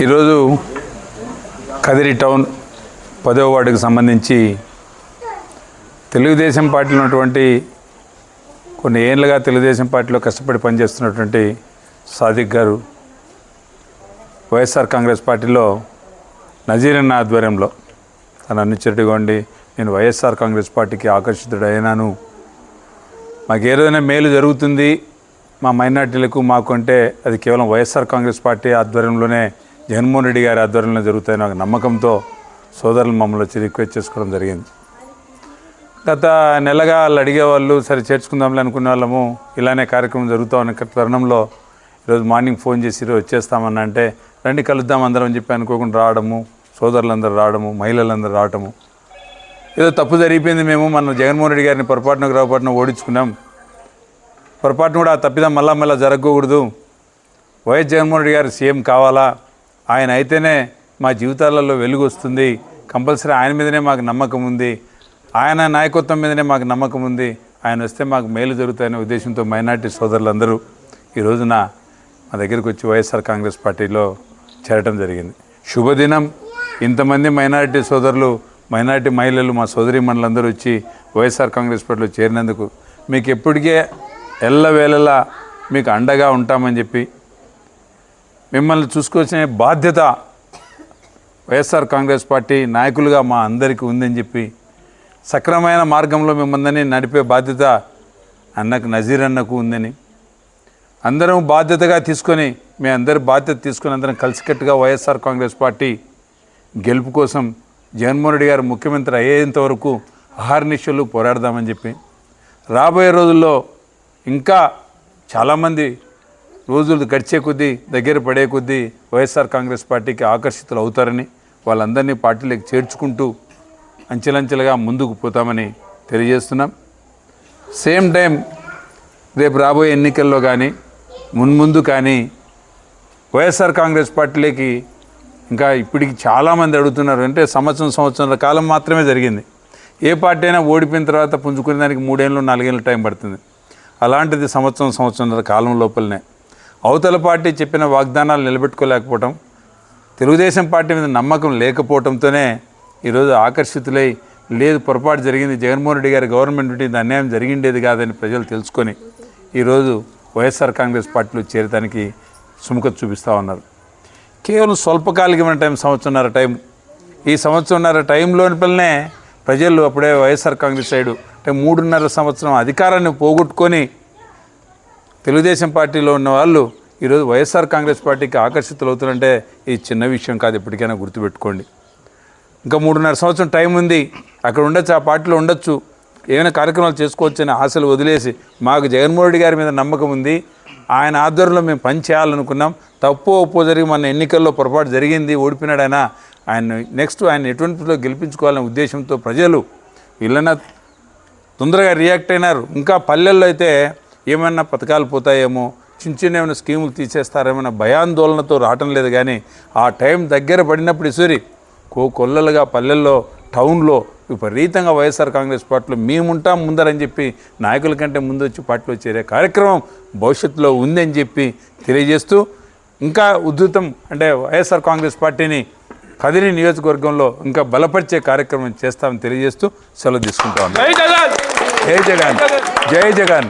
ఈరోజు కదిరి టౌన్ పదవ వార్డుకు సంబంధించి తెలుగుదేశం పార్టీలో ఉన్నటువంటి కొన్ని ఏళ్ళుగా తెలుగుదేశం పార్టీలో కష్టపడి పనిచేస్తున్నటువంటి సాదిక్ గారు వైఎస్ఆర్ కాంగ్రెస్ పార్టీలో నజీరన్న ఆధ్వర్యంలో తన అనుచరుడిగా నేను వైఎస్ఆర్ కాంగ్రెస్ పార్టీకి ఆకర్షితుడైనాను. మాకు ఏదైనా మేలు జరుగుతుంది మా మైనార్టీలకు మాకు అంటే అది కేవలం వైఎస్ఆర్ కాంగ్రెస్ పార్టీ ఆధ్వర్యంలోనే జగన్మోహన్ రెడ్డి గారి ఆధ్వర్యంలో జరుగుతాయని ఒక నమ్మకంతో సోదరులు మమ్మల్ని వచ్చి రిక్వెస్ట్ చేసుకోవడం జరిగింది. గత నెలగా వాళ్ళు అడిగేవాళ్ళు సరే చేర్చుకుందాంలే అనుకునే వాళ్ళము ఇలానే కార్యక్రమం జరుగుతాం ఉన్న తరుణంలో ఈరోజు మార్నింగ్ ఫోన్ చేసి ఈరోజు వచ్చేస్తామని అంటే రండి కలుద్దాం అందరం అని చెప్పి అనుకోకుండా రావడము సోదరులందరూ రావడము మహిళలందరూ రావడము ఏదో తప్పు జరిగిపోయింది మేము మన జగన్మోహన్ రెడ్డి గారిని పొరపాటున పొరపాటున ఓడించుకున్నాం. పొరపాటును కూడా ఆ తప్పిదం మళ్ళా మళ్ళీ జరగకూడదు. వైఎస్ జగన్మోహన్ రెడ్డి గారు సీఎం కావాలా? ఆయన అయితేనే మా జీవితాలలో వెలుగు వస్తుంది. కంపల్సరీ ఆయన మీదనే మాకు నమ్మకం ఉంది. ఆయన నాయకత్వం మీదనే మాకు నమ్మకం ఉంది. ఆయన వస్తే మాకు మేలు జరుగుతాయనే ఉద్దేశంతో మైనార్టీ సోదరులందరూ ఈ రోజున మా దగ్గరికి వచ్చి వైఎస్ఆర్ కాంగ్రెస్ పార్టీలో చేరటం జరిగింది. శుభదినం. ఇంతమంది మైనారిటీ సోదరులు మైనారిటీ మహిళలు మా సోదరి మండలందరూ వచ్చి వైఎస్ఆర్ కాంగ్రెస్ పార్టీలో చేరినందుకు మీకు ఎప్పటికే ఎల్లవేళలా మీకు అండగా ఉంటామని చెప్పి మిమ్మల్ని చూసుకొచ్చిన బాధ్యత వైఎస్ఆర్ కాంగ్రెస్ పార్టీ నాయకులుగా మా అందరికీ ఉందని చెప్పి సక్రమైన మార్గంలో మిమ్మల్ని నడిపే బాధ్యత అన్నకు నజీర్ అన్నకు ఉందని అందరం బాధ్యతగా తీసుకొని మీ అందరి బాధ్యత తీసుకొని అందరం కలిసికట్టుగా వైఎస్ఆర్ కాంగ్రెస్ పార్టీ గెలుపు కోసం జగన్మోహన్ రెడ్డి గారు ముఖ్యమంత్రి అయ్యేంత వరకు అహర్నిశలు పోరాడదామని చెప్పి రాబోయే రోజుల్లో ఇంకా చాలామంది రోజులు గడిచే కొద్దీ దగ్గర పడే కొద్దీ వైఎస్ఆర్ కాంగ్రెస్ పార్టీకి ఆకర్షితులు అవుతారని వాళ్ళందరినీ పార్టీలోకి చేర్చుకుంటూ అంచెలంచెలుగా ముందుకు పోతామని తెలియజేస్తున్నాం. సేమ్ టైం రేపు రాబోయే ఎన్నికల్లో కానీ మున్ముందు కానీ వైఎస్ఆర్ కాంగ్రెస్ పార్టీలోకి ఇంకా ఇప్పటికి చాలామంది అడుగుతున్నారు. అంటే సంవత్సరం సంవత్సరాల కాలం మాత్రమే జరిగింది. ఏ పార్టీ అయినా ఓడిపోయిన తర్వాత పుంజుకునే దానికి మూడేళ్ళు నాలుగేళ్ళు టైం పడుతుంది. అలాంటిది సంవత్సరం సంవత్సరాల కాలం లోపలనే. అవతల పార్టీ చెప్పిన వాగ్దానాలు నిలబెట్టుకోలేకపోవటం తెలుగుదేశం పార్టీ మీద నమ్మకం లేకపోవడంతోనే ఈరోజు ఆకర్షితులై లేదు పొరపాటు జరిగింది జగన్మోహన్ రెడ్డి గారి గవర్నమెంట్ ఉంటే ఇది అన్యాయం జరిగిండేది కాదని ప్రజలు తెలుసుకొని ఈరోజు వైఎస్ఆర్ కాంగ్రెస్ పార్టీలో చేరడానికి సుముఖత చూపిస్తూ ఉన్నారు. కేవలం స్వల్పకాలికమైన టైం సంవత్సరంన్నర టైం. ఈ సంవత్సరంన్నర టైంలోని పిల్లనే ప్రజలు అప్పుడే వైఎస్ఆర్ కాంగ్రెస్ సైడు అంటే మూడున్నర సంవత్సరం అధికారాన్ని పోగొట్టుకొని తెలుగుదేశం పార్టీలో ఉన్న వాళ్ళు ఈరోజు వైఎస్ఆర్ కాంగ్రెస్ పార్టీకి ఆకర్షితులు అవుతారంటే ఇది చిన్న విషయం కాదు ఎప్పటికైనా గుర్తుపెట్టుకోండి. ఇంకా మూడున్నర సంవత్సరం టైం ఉంది అక్కడ ఉండొచ్చు ఆ పార్టీలో ఉండొచ్చు ఏమైనా కార్యక్రమాలు చేసుకోవచ్చు అనే ఆశలు వదిలేసి మాకు జగన్మోహన్ రెడ్డి గారి మీద నమ్మకం ఉంది ఆయన ఆధ్వర్యంలో మేము పని చేయాలనుకున్నాం తప్పు ఒప్పు జరిగి మన ఎన్నికల్లో పొరపాటు జరిగింది ఓడిపోయినాడు ఆయన ఆయన నెక్స్ట్ ఆయన ఎటువంటిలో గెలిపించుకోవాలనే ఉద్దేశంతో ప్రజలు వీళ్ళైనా తొందరగా రియాక్ట్ అయినారు. ఇంకా పల్లెల్లో అయితే ఏమైనా పథకాలు పోతాయేమో చిన్న చిన్న ఏమైనా స్కీములు తీసేస్తారేమైనా భయాందోళనతో రావటం లేదు కానీ ఆ టైం దగ్గర పడినప్పుడు ఇసురి కో కొల్లలుగా పల్లెల్లో టౌన్లో విపరీతంగా వైఎస్ఆర్ కాంగ్రెస్ పార్టీలో మేముంటాం ముందరని చెప్పి నాయకుల కంటే ముందు వచ్చి పార్టీలో చేరే కార్యక్రమం భవిష్యత్తులో ఉందని చెప్పి తెలియజేస్తూ ఇంకా ఉద్ధృతం అంటే వైఎస్ఆర్ కాంగ్రెస్ పార్టీని కదిరి నియోజకవర్గంలో ఇంకా బలపరిచే కార్యక్రమం చేస్తామని తెలియజేస్తూ సెలవు తీసుకుంటా జై జగన్. జై జగన్.